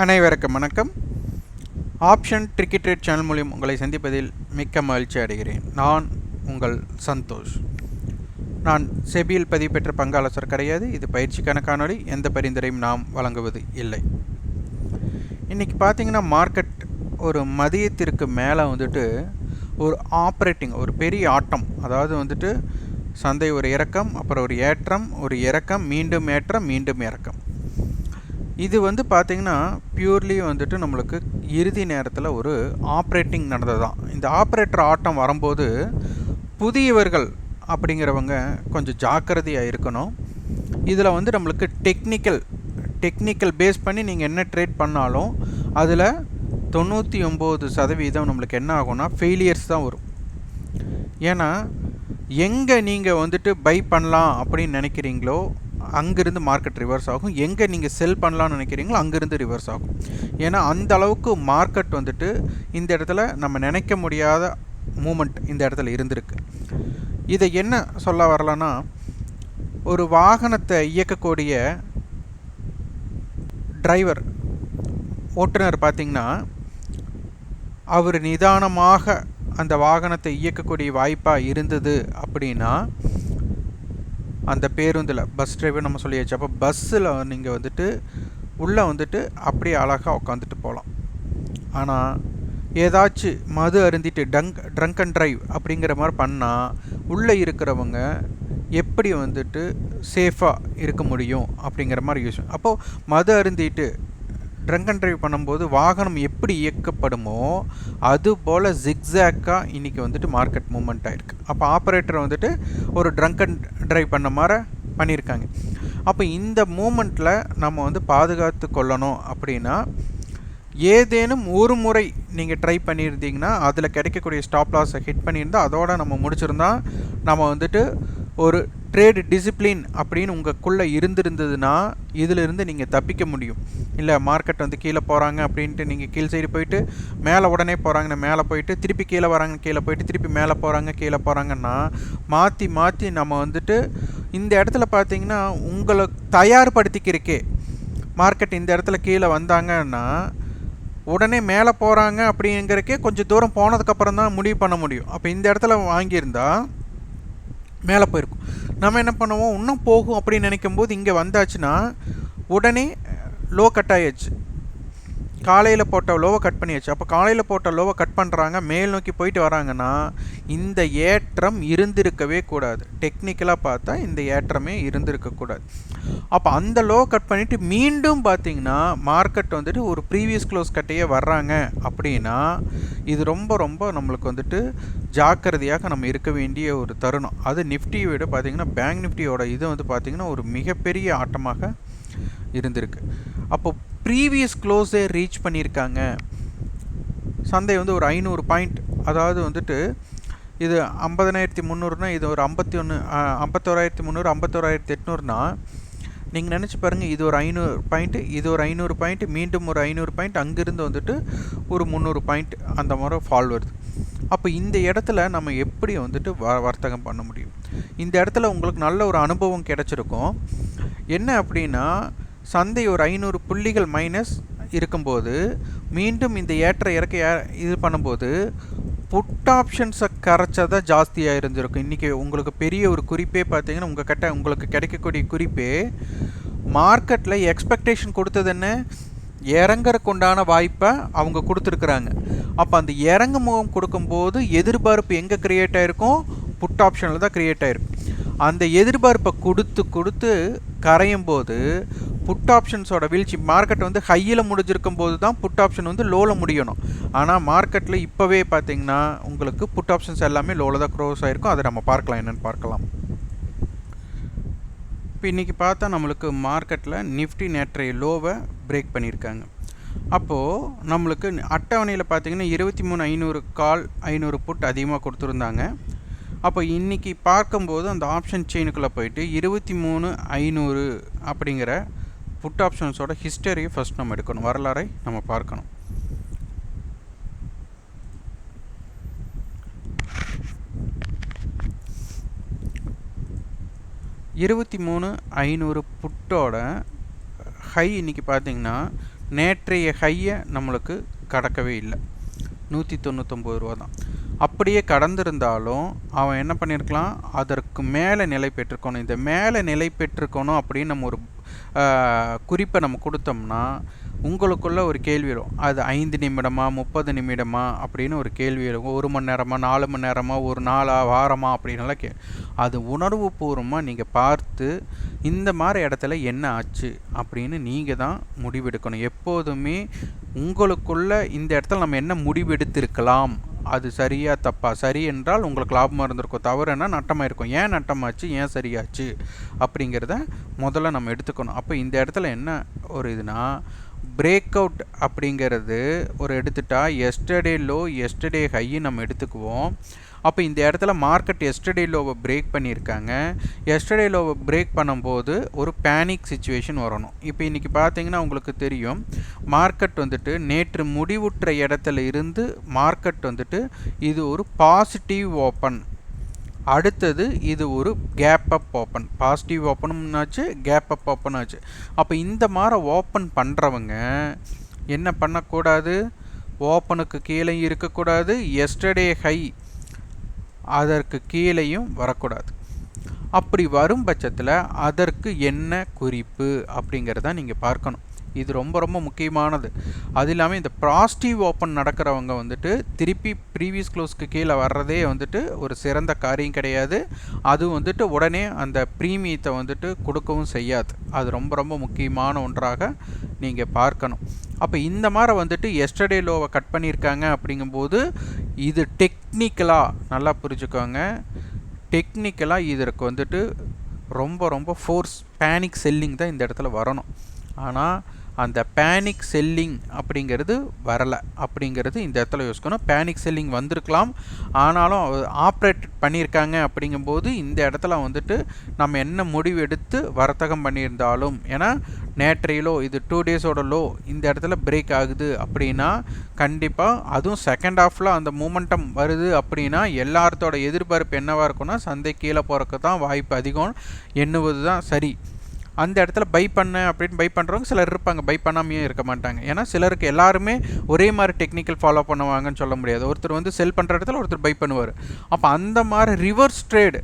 அனைவருக்கும் வணக்கம். Option cricket channel மூலியம் உங்களை சந்திப்பதில் மிக்க மகிழ்ச்சி அடைகிறேன். நான் உங்கள் சந்தோஷ். நான் செபியில் பதிவு பெற்ற பங்காளசர் கிடையாது. இது பயிற்சிக்கான காணொலி எந்த பரிந்துரையும் நாம் வழங்குவது இல்லை. இன்றைக்கி பார்த்தீங்கன்னா மார்க்கெட் ஒரு மதியத்திற்கு மேலே வந்துட்டு ஒரு ஆப்ரேட்டிங் ஒரு பெரிய ஆட்டம். அதாவது வந்துட்டு சந்தை ஒரு இறக்கம் அப்புறம் ஒரு ஏற்றம் ஒரு இறக்கம் மீண்டும் ஏற்றம் மீண்டும் இறக்கம். இது வந்து பார்த்திங்கன்னா பியூர்லி வந்துட்டு நம்மளுக்கு இறுதி நேரத்தில் ஒரு ஆப்ரேட்டிங் நடந்தது தான் இந்த ஆப்ரேட்டர் ஆட்டம் வரும்போது புதியவர்கள் அப்படிங்கிறவங்க கொஞ்சம் ஜாக்கிரதையாக இருக்கணும். இதில் வந்து நம்மளுக்கு டெக்னிக்கல் டெக்னிக்கல் பேஸ் பண்ணி நீங்கள் என்ன ட்ரேட் பண்ணாலும் அதில் தொண்ணூற்றி ஒம்பது சதவீதம் நம்மளுக்கு என்ன ஆகும்னா ஃபெயிலியர்ஸ் தான் வரும். ஏன்னா எங்கே நீங்கள் வந்துட்டு பை பண்ணலாம் அப்படின்னு நினைக்கிறீங்களோ அங்கேருந்து மார்க்கெட் ரிவர்ஸ் ஆகும். எங்கே நீங்கள் செல் பண்ணலாம்னு நினைக்கிறீங்களோ அங்கேருந்து ரிவர்ஸ் ஆகும். ஏன்னா அந்த அளவுக்கு மார்க்கெட் வந்துட்டு இந்த இடத்துல நம்ம நினைக்க முடியாத மூமெண்ட் இந்த இடத்துல இருந்திருக்கு. இதை என்ன சொல்ல வரலன்னா ஒரு வாகனத்தை இயக்கக்கூடிய டிரைவர் ஓட்டுநர் பார்த்திங்கன்னா அவர் நிதானமாக அந்த வாகனத்தை இயக்கக்கூடிய வாய்ப்பாக இருந்தது அப்படின்னா அந்த பேருந்தில் பஸ் டிரைவர் நம்ம சொல்லியாச்சு. அப்போ பஸ்ஸில் நீங்கள் வந்துட்டு உள்ளே வந்துட்டு அப்படியே அழகாக உட்காந்துட்டு போகலாம். ஆனால் ஏதாச்சும் மது அருந்திட்டு டங்க் ட்ரங்க் அண்ட் ட்ரைவ் அப்படிங்கிற மாதிரி பண்ணால் உள்ளே இருக்கிறவங்க எப்படி வந்துட்டு சேஃபாக இருக்க முடியும் அப்படிங்கிற மாதிரி யோசிச்சு அப்போது மது அருந்திட்டு ட்ரங்க் அண்ட் ட்ரைவ் பண்ணும்போது வாகனம் எப்படி இயக்கப்படுமோ அது போல் ஜிக்ஸாக்காக இன்றைக்கி வந்துட்டு மார்க்கெட் மூமெண்ட் ஆகிருக்கு அப்போ ஆப்ரேட்டர் வந்துட்டு ஒரு ட்ரங்க் அண்ட் ட்ரைவ் பண்ண மாதிரி பண்ணியிருக்காங்க அப்போ இந்த மூமெண்ட்டில் நம்ம வந்து பாதுகாத்து கொள்ளணும் அப்படின்னா ஏதேனும் ஒரு முறை நீங்கள் ட்ரை பண்ணியிருந்தீங்கன்னா அதில் கிடைக்கக்கூடிய ஸ்டாப் லாஸை ஹிட் பண்ணியிருந்தால் அதோடு நம்ம முடிச்சிருந்தா நம்ம வந்துட்டு ஒரு ட்ரேடு டிசிப்ளின் அப்படின்னு உங்களுக்குள்ளே இருந்திருந்ததுன்னா இதிலிருந்து நீங்கள் தப்பிக்க முடியும். இல்லை மார்க்கெட் வந்து கீழே போகிறாங்க அப்படின்ட்டு நீங்கள் கீழ் சைடு போயிட்டு மேலே உடனே போகிறாங்கன்னு மேலே போயிட்டு திருப்பி கீழே வராங்க கீழே போயிட்டு திருப்பி மேலே போகிறாங்க கீழே போகிறாங்கன்னா மாற்றி மாற்றி நம்ம வந்துட்டு இந்த இடத்துல பார்த்தீங்கன்னா உங்களை தயார்படுத்திக்கிறக்கே மார்க்கெட் இந்த இடத்துல கீழே வந்தாங்கன்னா உடனே மேலே போகிறாங்க அப்படிங்கிறக்கே கொஞ்சம் தூரம் போனதுக்கப்புறம் தான் முடிவு பண்ண முடியும். அப்போ இந்த இடத்துல வாங்கியிருந்தால் மேலே போயிருக்கும். நம்ம என்ன பண்ணுவோம்? இன்னும் போகும் அப்படின்னு நினைக்கும் போது இங்கே வந்தாச்சுன்னா உடனே லோ கட் ஆகிடுச்சு காலையில் போட்ட லோவை கட் பண்ணியாச்சு அப்போ காலையில் போட்ட லோவை கட் பண்ணுறாங்க மேல் நோக்கி போயிட்டு வராங்கன்னா இந்த ஏற்றம் இருந்திருக்கவே கூடாது. டெக்னிக்கலாக பார்த்தா இந்த ஏற்றமே இருந்திருக்கக்கூடாது அப்போ அந்த லோ கட் பண்ணிவிட்டு மீண்டும் பார்த்தீங்கன்னா மார்க்கெட் வந்துட்டு ஒரு ப்ரீவியஸ் க்ளோஸ் கட்டையே வர்றாங்க. அப்படின்னா இது ரொம்ப ரொம்ப நம்மளுக்கு வந்துட்டு ஜாக்கிரதையாக நம்ம இருக்க வேண்டிய ஒரு தருணம். அது நிஃப்டியை விட பார்த்திங்கன்னா பேங்க் நிஃப்டியோட இது வந்து பார்த்திங்கன்னா ஒரு மிகப்பெரிய ஆட்டமாக இருந்திருக்கு. அப்போ ப்ரீவியஸ் க்ளோஸே ரீச் பண்ணியிருக்காங்க. சந்தை வந்து ஒரு ஐநூறு பாயிண்ட் அதாவது வந்துட்டு இது ஐம்பதனாயிரத்தி முந்நூறுனா இது ஒரு ஐம்பத்தி ஒன்று ஐம்பத்தோராயிரத்தி முந்நூறு ஐம்பத்தோராயிரத்தி எட்நூறுனா நீங்கள் நினச்சி பாருங்கள் இது ஒரு ஐநூறு பாயிண்ட்டு இது ஒரு ஐநூறு பாயிண்ட்டு மீண்டும் ஒரு ஐநூறு பாயிண்ட் அங்கேருந்து வந்துட்டு ஒரு முந்நூறு பாயிண்ட் அந்த மாதிரி ஃபால் வருது. அப்போ இந்த இடத்துல நம்ம எப்படி வந்துட்டு வ வர்த்தகம் பண்ண முடியும்? இந்த இடத்துல உங்களுக்கு நல்ல ஒரு அனுபவம் கிடச்சிருக்கும். என்ன அப்படின்னா சந்தை ஒரு ஐநூறு புள்ளிகள் மைனஸ் இருக்கும்போது மீண்டும் இந்த ஏற்ற இறக்க இது பண்ணும்போது புட் ஆப்ஷன்ஸை கரைச்சா ஜாஸ்தியாக இருந்திருக்கும். இன்றைக்கி உங்களுக்கு பெரிய ஒரு குறிப்பே பார்த்தீங்கன்னா உங்கள் கிட்ட உங்களுக்கு கிடைக்கக்கூடிய குறிப்பே மார்க்கெட்டில் எக்ஸ்பெக்டேஷன் கொடுத்தது என்ன? இறங்குறக்குண்டான வாய்ப்பை அவங்க கொடுத்துருக்குறாங்க. அப்போ அந்த இறங்கு முகம் கொடுக்கும்போது எதிர்பார்ப்பு எங்கே க்ரியேட் ஆகிருக்கும் புட் ஆப்ஷனில் தான் க்ரியேட் ஆகிருக்கும் அந்த எதிர்பார்ப்பை கொடுத்து கொடுத்து கரையும் போது புட் ஆப்ஷன்ஸோட வீழ்ச்சி. மார்க்கெட் வந்து ஹையில் முடிஞ்சிருக்கும் போது தான் புட் ஆப்ஷன் வந்து லோவில் முடியணும். ஆனால் மார்க்கெட்டில் இப்போவே பார்த்தீங்கன்னா உங்களுக்கு புட் ஆப்ஷன்ஸ் எல்லாமே லோவில் தான் க்ரோஸ் ஆகிருக்கும் அதை நம்ம பார்க்கலாம். என்னென்னு பார்க்கலாம். இப்போ இன்றைக்கி பார்த்தா நம்மளுக்கு மார்க்கெட்டில் நிஃப்டி நேற்றைய லோவை பிரேக் பண்ணியிருக்காங்க. அப்போது நம்மளுக்கு அட்டவணையில் பார்த்தீங்கன்னா இருபத்தி மூணு ஐநூறு கால் ஐநூறு புட் அதிகமாக கொடுத்துருந்தாங்க. அப்போ இன்றைக்கி பார்க்கும்போது அந்த ஆப்ஷன் செயினுக்குள்ளே போயிட்டு இருபத்தி மூணு ஐநூறு அப்படிங்கிற புட் ஆப்ஷன்ஸோட ஹிஸ்டரியை ஃபஸ்ட் நம்ம எடுக்கணும். வரலாறை நம்ம பார்க்கணும். இருபத்தி மூணு ஐநூறு புட்டோட ஹை இன்றைக்கி பார்த்தீங்கன்னா நேற்றைய ஹையை நம்மளுக்கு கடக்கவே இல்லை. நூற்றி தொண்ணூத்தொம்பது ரூபா தான். அப்படியே கடந்திருந்தாலும் அவன் என்ன பண்ணியிருக்கலாம்? அதற்கு மேலே நிலை பெற்றுக்கணும் இந்த மேலே நிலை பெற்றுக்கணும் அப்படின்னு நம்ம ஒரு குறிப்பை நம்ம கொடுத்தோம்னா உங்களுக்குள்ள ஒரு கேள்வி வரும். அது ஐந்து நிமிடமா முப்பது நிமிடமா அப்படின்னு ஒரு கேள்வி வரும் ஒரு மணி நேரமா நாலு மணி நேரமா ஒரு நாளா வாரமா அப்படின்னுலாம் கே அது உணர்வு பூர்வமாக நீங்கள் பார்த்து இந்த மாதிரி இடத்துல என்ன ஆச்சு அப்படின்னு நீங்கள் தான் முடிவெடுக்கணும். எப்போதுமே உங்களுக்குள்ள இந்த இடத்துல நம்ம என்ன முடிவெடுத்திருக்கலாம் அது சரியா தப்பா? சரி என்றால் உங்களுக்கு லாபமாக இருந்திருக்கும். தவறுனா நட்டமாக இருக்கும் ஏன் நட்டமாச்சு? ஏன் சரியாச்சு? அப்படிங்கிறத முதல்ல நம்ம எடுத்துக்கணும். அப்போ இந்த இடத்துல என்ன ஒரு இதுனா பிரேக் அவுட் அப்படிங்கிறது ஒரு எடுத்துட்டா எஸ்டர்டே லோ எஸ்டர்டே ஹையை நம்ம எடுத்துக்குவோம். அப்போ இந்த இடத்துல மார்க்கெட் எஸ்டர்டே லோவை பிரேக் பண்ணியிருக்காங்க. எஸ்டர்டே லோவை பிரேக் பண்ணும்போது ஒரு பேனிக் சுச்சுவேஷன் வரணும். இப்போ இன்றைக்கி பார்த்தீங்கன்னா உங்களுக்கு தெரியும் மார்க்கெட் வந்துட்டு நேற்று முடிவுற்ற இடத்துல இருந்து மார்க்கெட் வந்துட்டு இது ஒரு பாசிட்டிவ் ஓப்பன் அடுத்தது இது ஒரு கேப் அப் ஓப்பன் பாசிட்டிவ் ஓப்பனும்னாச்சு கேப் அப் ஓப்பன் ஆச்சு. அப்போ இந்த மாதிரி ஓப்பன் பண்ணுறவங்க என்ன பண்ணக்கூடாது? ஓப்பனுக்கு கீழே இருக்கக்கூடாது. எஸ்டர்டே ஹை அதற்கு கீழேயும் வரக்கூடாது. அப்படி வரும் பட்சத்தில் அதற்கு என்ன குறிப்பு அப்படிங்கிறத நீங்கள் பார்க்கணும். இது ரொம்ப ரொம்ப முக்கியமானது. அது இல்லாமல் இந்த ப்ராஸ்டிவ் ஓப்பன் நடக்கிறவங்க வந்துட்டு திருப்பி ப்ரீவியஸ் க்ளோஸ்க்கு கீழே வர்றதே வந்துட்டு ஒரு சிறந்த காரியம் கிடையாது. அது வந்துட்டு உடனே அந்த ப்ரீமியத்தை வந்துட்டு கொடுக்கவும் செய்யாது. அது ரொம்ப ரொம்ப முக்கியமான ஒன்றாக நீங்கள் பார்க்கணும். அப்போ இந்த மாதிரி வந்துட்டு எஸ்டர்டே லோவை கட் பண்ணியிருக்காங்க அப்படிங்கும்போது இது டெக்னிக்கலாக நல்லா புரிஞ்சுக்கோங்க. டெக்னிக்கலாக இதற்கு வந்துட்டு ரொம்ப ரொம்ப ஃபோர்ஸ் பேனிக் செல்லிங் தான் இந்த இடத்துல வரணும். ஆனால் அந்த பேனிக் செல்லிங் அப்படிங்கிறது வரலை. அப்படிங்கிறது இந்த இடத்துல யோசிக்கணும். பேனிக் செல்லிங் வந்திருக்கலாம். ஆனாலும் ஆப்ரேட் பண்ணியிருக்காங்க அப்படிங்கும்போது இந்த இடத்துல வந்துட்டு நம்ம என்ன முடிவு எடுத்து வர்த்தகம் பண்ணியிருந்தாலும் ஏன்னா நேற்றையிலோ இது டூ டேஸோட லோ இந்த இடத்துல பிரேக் ஆகுது அப்படின்னா கண்டிப்பாக அதுவும் செகண்ட் ஹாஃபில் அந்த மூமெண்டம் வருது அப்படின்னா எல்லாத்தோட எதிர்பார்ப்பு என்னவாக இருக்குன்னா சந்தை கீழே போகிறக்கு தான் வாய்ப்பு அதிகம். எண்ணுவது தான் சரி. அந்த இடத்துல பை பண்ண அப்படின்னு பை பண்ணுறவங்க சிலர் இருப்பாங்க. பை பண்ணாமையும் இருக்க மாட்டாங்க. ஏன்னா சிலருக்கு எல்லாருமே ஒரே மாதிரி டெக்னிக்கல் ஃபாலோ பண்ணுவாங்கன்னு சொல்ல முடியாது. ஒருத்தர் வந்து செல் பண்ணுற இடத்துல ஒருத்தர் பை பண்ணுவார். அப்போ அந்த மாதிரி ரிவர்ஸ் ட்ரேடு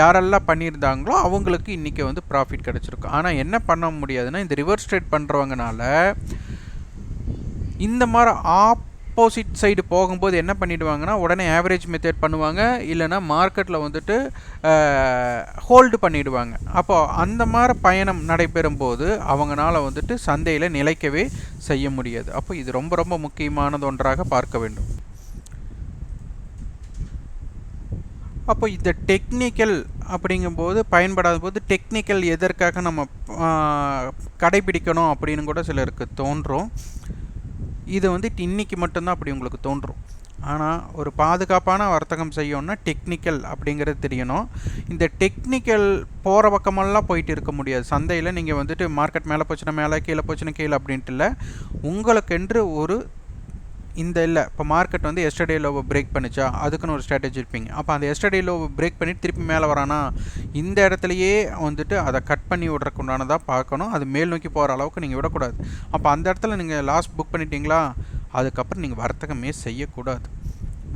யாரெல்லாம் பண்ணியிருந்தாங்களோ அவங்களுக்கு இன்றைக்கி வந்து ப்ராஃபிட் கிடச்சிருக்கும் ஆனால் என்ன பண்ண முடியாதுன்னா இந்த ரிவர்ஸ் ட்ரேட் பண்ணுறவங்கனால இந்த மாதிரி ஆப் ஆப்போசிட் சைடு போகும்போது என்ன பண்ணிவிடுவாங்கன்னா உடனே ஆவரேஜ் மெத்தட் பண்ணுவாங்க இல்லைனா மார்க்கெட்டில் வந்துட்டு ஹோல்டு பண்ணிவிடுவாங்க அப்போது அந்த மாதிரி பயணம் நடைபெறும் போது அவங்களால வந்துட்டு சந்தையில் நிலைக்கவே செய்ய முடியாது. அப்போ இது ரொம்ப ரொம்ப முக்கியமானது ஒன்றாக பார்க்க வேண்டும். அப்போ இந்த டெக்னிக்கல் அப்படிங்கும்போது பயன்படாத போது டெக்னிக்கல் எதற்காக நம்ம கடைபிடிக்கணும் அப்படின்னு கூட சிலருக்கு தோன்றும். இது வந்து இன்றைக்கி மட்டும்தான் அப்படி உங்களுக்கு தோன்றும். ஆனால் ஒரு பாதுகாப்பான வர்த்தகம் செய்யணும்னா டெக்னிக்கல் அப்படிங்கிறது தெரியணும். இந்த டெக்னிக்கல் போகிற பக்கமெல்லாம் போயிட்டு இருக்க முடியாது. சந்தையில் நீங்கள் வந்துட்டு மார்க்கெட் மேலே போச்சுன்னா மேலே கீழே போச்சுன்னா கீழே அப்படின்ட்டு இல்லை. உங்களுக்கென்று ஒரு இந்த இல்லை இப்போ மார்க்கெட் வந்து எஸ்டர்டே லோவை பிரேக் பண்ணிச்சா அதுக்குன்னு ஒரு ஸ்ட்ராட்டஜி இருப்பீங்க. அப்போ அந்த எஸ்டர்டே லோவை பிரேக் பண்ணிட்டு திருப்பி மேலே வரானா இந்த இடத்துலையே வந்துட்டு அதை கட் பண்ணி விட்றக்கு உண்டானதாக பார்க்கணும். அது மேல் நோக்கி போகிற அளவுக்கு நீங்கள் விடக்கூடாது. அப்போ அந்த இடத்துல நீங்கள் லாஸ்ட் புக் பண்ணிட்டீங்களா அதுக்கப்புறம் நீங்கள் வர்த்தகமே செய்யக்கூடாது.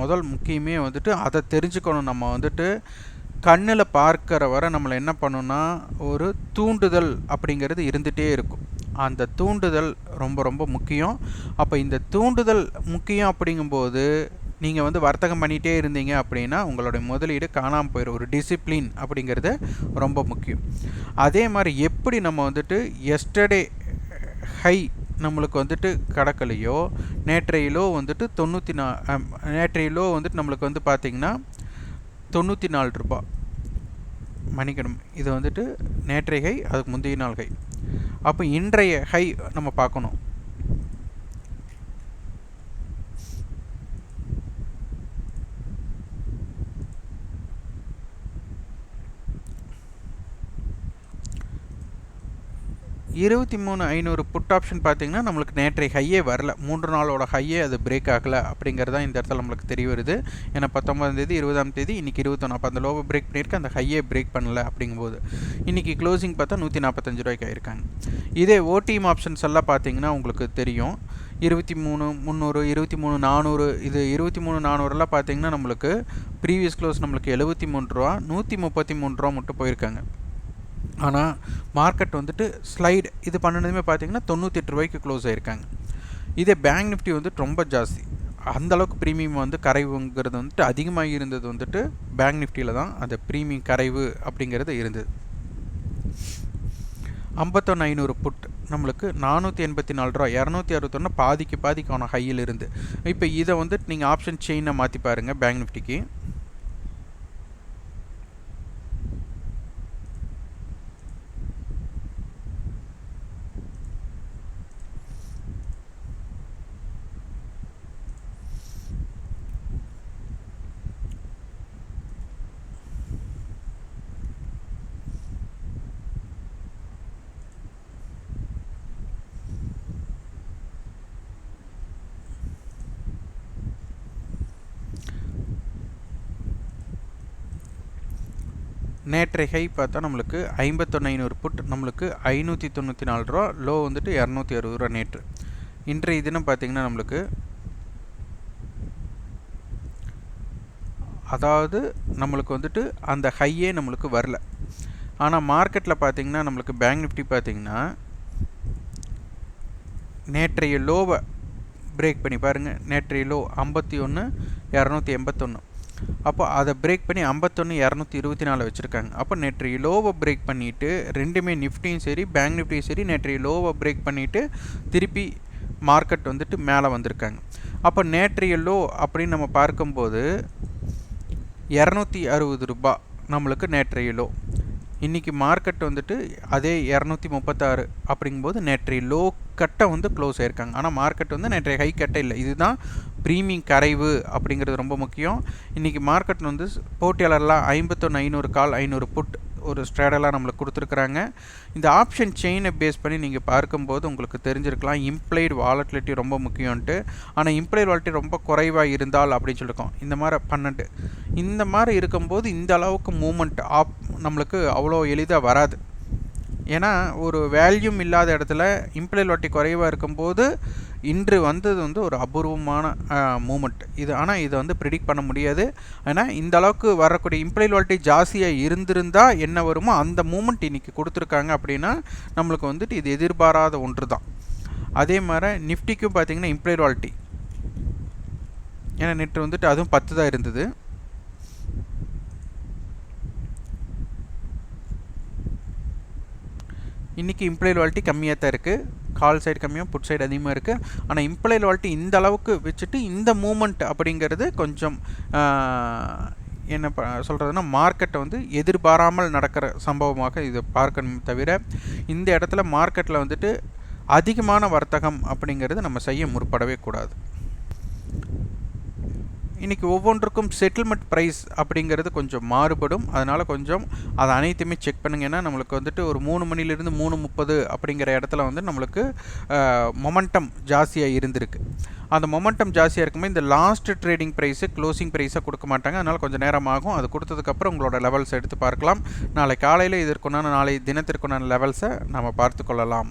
முதல் முக்கியமே வந்துட்டு அதை தெரிஞ்சுக்கணும். நம்ம வந்துட்டு கண்ணில் பார்க்குற வரை நம்மளை என்ன பண்ணணும்னா ஒரு தூண்டுதல் அப்படிங்கிறது இருந்துகிட்டே இருக்கும். அந்த தூண்டுதல் ரொம்ப ரொம்ப முக்கியம். அப்போ இந்த தூண்டுதல் முக்கியம் அப்படிங்கும்போது நீங்கள் வந்து வர்த்தகம் பண்ணிகிட்டே இருந்தீங்க அப்படின்னா உங்களுடைய முதலீடு காணாமல் போயிடும் ஒரு டிசிப்ளின் அப்படிங்கிறது ரொம்ப முக்கியம். அதே மாதிரி எப்படி நம்ம வந்துட்டு எஸ்டர்டே ஹை நம்மளுக்கு வந்துட்டு கடக்கலையோ நேற்றையிலோ வந்துட்டு தொண்ணூற்றி நா நேற்றையிலோ வந்துட்டு நம்மளுக்கு வந்து பார்த்திங்கன்னா தொண்ணூற்றி நாலு ரூபா மணிக்கணும் இது வந்துட்டு நேற்றை ஹை அதுக்கு முந்தைய நாள் ஹை அப்போ இன்றைய ஹை நம்ம பார்க்கணும். இருபத்தி மூணு ஐநூறு புட் ஆப்ஷன் பார்த்தீங்கன்னா நம்மளுக்கு நேற்றைய ஹையே வரல. மூன்று நாளோட ஹையே அது பிரேக் ஆகலை அப்படிங்கிறது தான் இந்த இடத்துல நம்மளுக்கு தெரிய வருது. ஏன்னா பத்தொம்பதாம் தேதி இருபதாம் தேதி இன்றைக்கி இருபத்தொன்று அப்போ அந்த லோவை பிரேக் பண்ணியிருக்கு. அந்த ஹையே பிரேக் பண்ணல அப்படிங்கும்போது இன்றைக்கி க்ளோசிங் பார்த்தா நூற்றி நாற்பத்தஞ்சு ரூபாய்க்கு ஆயிருக்காங்க. இதே ஓடிஎம் ஆப்ஷன்ஸ் எல்லாம் பார்த்தீங்கன்னா உங்களுக்கு தெரியும். இருபத்தி மூணு முந்நூறு இருபத்தி மூணு நானூறு. இது இருபத்தி மூணு நானூறுலாம் பார்த்தீங்கன்னா நம்மளுக்கு ப்ரீவியஸ் க்ளோஸ் நம்மளுக்கு எழுபத்தி மூணு ரூபா நூற்றி முப்பத்தி மூணு ரூபா மட்டும் போயிருக்காங்க. ஆனால் மார்க்கெட் வந்துட்டு ஸ்லைடு இது பண்ணினதுமே பார்த்தீங்கன்னா தொண்ணூற்றி ரூபாய்க்கு க்ளோஸ் ஆகிருக்காங்க இதே பேங்க் நிஃப்டி வந்துட்டு ரொம்ப ஜாஸ்தி. அந்த அளவுக்கு ப்ரீமியம் வந்து கரைவுங்கிறது வந்துட்டு அதிகமாக இருந்தது வந்துட்டு பேங்க் நிஃப்டியில் தான். அந்த ப்ரீமியம் கரைவு அப்படிங்கிறது இருந்தது. ஐம்பத்தொன்று ஐநூறு புட் நம்மளுக்கு நானூற்றி எண்பத்தி நாலு ரூபா இரநூத்தி அறுபத்தொன்று பாதிக்கு பாதிக்கான ஹையில் இருந்து. இப்போ இதை வந்துட்டு நீங்கள் ஆப்ஷன் செயினை மாற்றி பாருங்கள் பேங்க் நிஃப்டிக்கு நேற்றை ஹை பார்த்தா நம்மளுக்கு ஐம்பத்தொன்று ஐநூறு புட் நம்மளுக்கு ஐநூற்றி தொண்ணூற்றி நாலு ரூபா லோ வந்துட்டு இரநூத்தி அறுபது ரூபா நேற்று. இன்றைய தினம் பார்த்திங்கன்னா நம்மளுக்கு அதாவது நம்மளுக்கு வந்துட்டு அந்த ஹையே நம்மளுக்கு வரல. ஆனால் மார்க்கெட்டில் பார்த்திங்கன்னா நம்மளுக்கு பேங்க் நிஃப்டி பார்த்திங்கன்னா நேற்றைய லோவை பிரேக் பண்ணி பாருங்கள் நேற்றைய லோ ஐம்பத்தி ஒன்று இரநூத்தி எண்பத்தொன்று அப்போ அதை பிரேக் பண்ணி ஐம்பத்தொன்று இரநூத்தி இருபத்தி நாலு வச்சுருக்காங்க. அப்போ நேற்று லோவை பிரேக் பண்ணிவிட்டு ரெண்டுமே நிஃப்டியும் சரி பேங்க் நிஃப்டியும் சரி நேற்றைய லோவை பிரேக் பண்ணிவிட்டு திருப்பி மார்க்கெட் வந்துட்டு மேலே வந்திருக்காங்க. அப்போ நேற்றைய லோ அப்படின்னு நம்ம பார்க்கும்போது இரநூத்தி அறுபது ரூபா நம்மளுக்கு நேற்றைய லோ இன்றைக்கி மார்க்கெட் வந்துட்டு அதே இரநூத்தி முப்பத்தாறு அப்படிங்கும்போது நேற்றைய லோ கட்டை வந்து க்ளோஸ் ஆயிருக்காங்க. ஆனால் மார்க்கெட் வந்து நேற்றைய ஹை கட்டை இல்லை. இதுதான் ப்ரீமியம் கரைவு அப்படிங்கிறது ரொம்ப முக்கியம். இன்றைக்கி மார்க்கெட் வந்து போட்டியாளர்லாம் ஐம்பத்தொன்று ஐநூறு கால் ஐநூறு புட் ஒரு ஸ்ட்ராடலாக நம்மளுக்கு கொடுத்துருக்குறாங்க. இந்த ஆப்ஷன் செயினை பேஸ் பண்ணி நீங்கள் பார்க்கும்போது உங்களுக்கு தெரிஞ்சிருக்கலாம். இம்ப்ளைடு வாலட்டிலிட்டி ரொம்ப முக்கியம்ன்ட்டு. ஆனால் இம்ப்ளைடு வாலட்டி ரொம்ப குறைவாக இருந்தால் அப்படின்னு சொல்லியிருக்கோம் இந்த மாதிரி பன்னெண்டு. இந்த மாதிரி இருக்கும்போது இந்த அளவுக்கு மூமெண்ட் ஆப் நம்மளுக்கு அவ்வளோ எளிதாக வராது. ஏன்னா ஒரு வேல்யூம் இல்லாத இடத்துல இம்ப்ளைல் வாட்டி குறைவாக இருக்கும்போது இன்று வந்தது வந்து ஒரு அபூர்வமான மூமெண்ட் இது ஆனால் இதை வந்து ப்ரிடிக்ட் பண்ண முடியாது. ஏன்னா இந்த அளவுக்கு வரக்கூடிய இம்ப்ளைல் வால்ட்டி ஜாஸ்தியாக இருந்திருந்தால் என்ன வருமோ அந்த மூமெண்ட் இன்றைக்கி கொடுத்துருக்காங்க அப்படின்னா நம்மளுக்கு வந்துட்டு இது எதிர்பாராத ஒன்று தான் அதே மாதிரி நிஃப்டிக்கும் பார்த்திங்கன்னா இம்ப்ளைல் வால்ட்டி ஏன்னா நேற்று வந்துட்டு அதுவும் பத்து தான் இருந்தது. இன்றைக்கி இம்ப்ளைட் வாலிட்டி கம்மியாக தான் இருக்குது கால் சைடு கம்மியாக புட் சைடு அதிகமாக இருக்குது ஆனால் இம்ப்ளைட் வாலிட்டி இந்த அளவுக்கு வச்சுட்டு இந்த மூமெண்ட் அப்படிங்கிறது கொஞ்சம் என்ன ப சொல்கிறதுனா மார்க்கெட்டை வந்து எதிர்பாராமல் நடக்கிற சம்பவமாக இதை பார்க்கணும் தவிர இந்த இடத்துல மார்க்கெட்டில் வந்துட்டு அதிகமான வர்த்தகம் அப்படிங்கிறது நம்ம செய்ய முற்படவே கூடாது. இன்றைக்கி ஒவ்வொன்றுக்கும் செட்டில்மெண்ட் ப்ரைஸ் அப்படிங்கிறது கொஞ்சம் மாறுபடும். அதனால் கொஞ்சம் அதை அனைத்துமே செக் பண்ணுங்க. ஏன்னா நம்மளுக்கு வந்துட்டு ஒரு மூணு மணிலேருந்து மூணு முப்பது அப்படிங்கிற இடத்துல வந்து நம்மளுக்கு மொமெண்டம் ஜாஸ்தியாக இருந்திருக்கு. அந்த மொமெண்டம் ஜாஸ்தியாக இருக்கும்போது இந்த லாஸ்ட் ட்ரேடிங் ப்ரைஸு க்ளோசிங் ப்ரைஸை கொடுக்க மாட்டாங்க. அதனால் கொஞ்சம் நேரம் ஆகும். அது கொடுத்ததுக்கப்புறம் உங்களோட லெவல்ஸ் எடுத்து பார்க்கலாம். நாளை காலையில் இதற்குண்டான நாளை தினத்திற்குண்டான லெவல்ஸை நம்ம பார்த்து கொள்ளலாம்.